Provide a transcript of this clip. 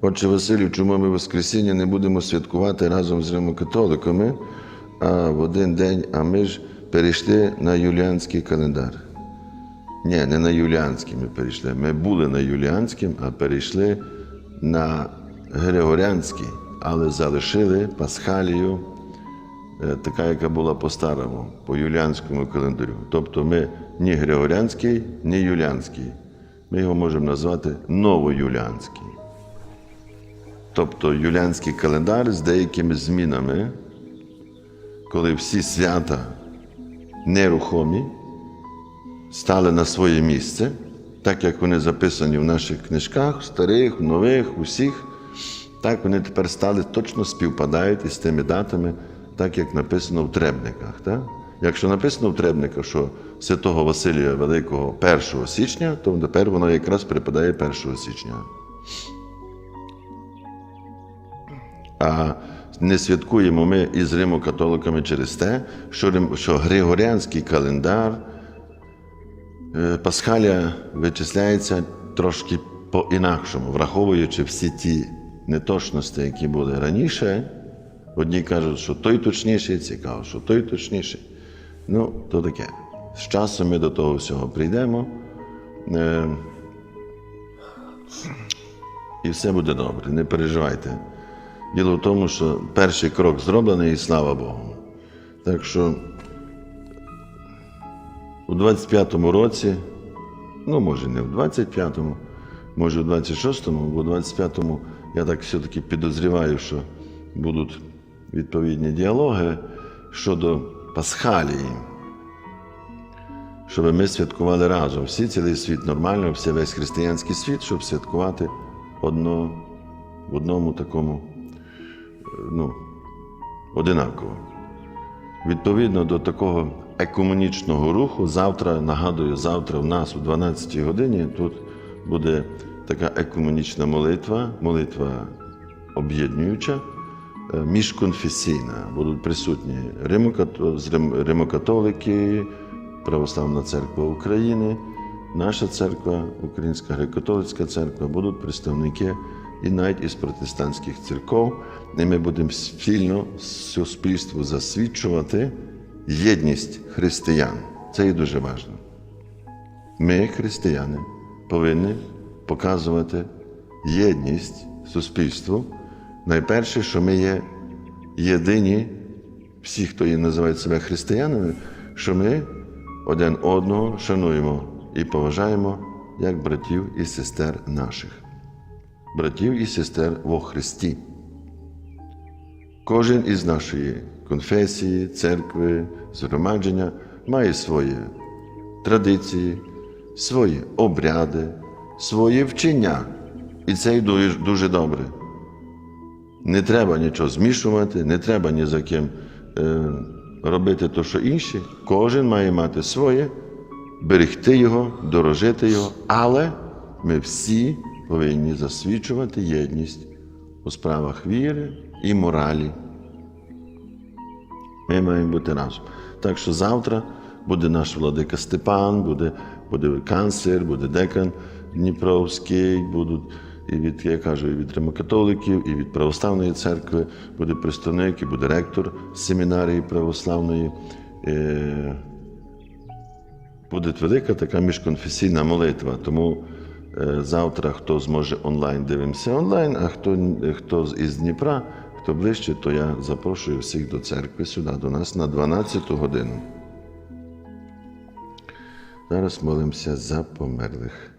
Отче Василю, чому ми Воскресіння не будемо святкувати разом з римокатоликами, а в один день, а ми ж перейшли на юліанський календар. Ні, не на юліанський ми перейшли. Ми були на юліанським, а перейшли на Григоріанський, але залишили Пасхалію, е, така, яка була по-старому, по юліанському календарю. Тобто ми ні Григоріанський, ні Юліанський. Ми його можемо назвати Новоюліанський. Тобто юліанський календар з деякими змінами, коли всі свята нерухомі стали на своє місце, так як вони записані в наших книжках, старих, нових, усіх, так вони тепер стали точно співпадають із тими датами, так як написано в требниках. Так? Якщо написано в требниках, що святого Василія Великого 1 січня, то тепер воно якраз припадає 1 січня. А не святкуємо ми із римокатоликами через те, що, Григоріанський календар Е, Пасхалія вичисляється трошки по-інакшому, враховуючи всі ті неточності, які були раніше. Одні кажуть, що той точніший, цікаво, що той точніший. Ну, то таке. З часом ми до того всього прийдемо. Е, І все буде добре, не переживайте. Діло в тому, що перший крок зроблений, і слава Богу. Так що у 25-му році, ну може не в 25-му, може в 26-му, бо в 25-му я так все-таки підозріваю, що будуть відповідні діалоги щодо Пасхалії, щоб ми святкували разом. Всі цілий світ нормально, всі весь християнський світ, щоб святкувати одно, в одному такому, ну, одинаково. Відповідно до такого екуменічного руху, завтра, нагадую, завтра в нас о 12 годині тут буде така екуменічна молитва, молитва об'єднуюча, е, міжконфесійна. Будуть присутні римокатолики, Православна церква України, наша церква, Українська греко-католицька церква, будуть представники і навіть із протестантських церков. І ми будемо спільно суспільству засвідчувати єдність християн. Це є дуже важливо. Ми, християни, повинні показувати єдність суспільству. Найперше, що ми є єдині, всі, хто є, називають себе християнами, що ми один одного шануємо і поважаємо як братів і сестер наших, братів і сестер во Христі. Кожен із нашої конфесії, церкви, згромадження має свої традиції, свої обряди, свої вчення. І це й дуже, добре. Не треба нічого змішувати, не треба ні за ким е, робити то, що інші. Кожен має мати своє, берегти його, дорожити його, але ми всі повинні засвідчувати єдність у справах віри і моралі. Ми маємо бути разом. Так що завтра буде наш владика Степан, буде, буде канцлер, буде декан Дніпровський, будуть і від, я кажу, і від римокатоликів, і від православної церкви, буде представник, і буде ректор семінарії православної. Е, буде велика така міжконфесійна молитва. Тому завтра хто зможе онлайн, дивимося онлайн, а хто, хто із Дніпра, хто ближче, то я запрошую всіх до церкви сюди, до нас на 12 годину. Зараз молимося за померлих.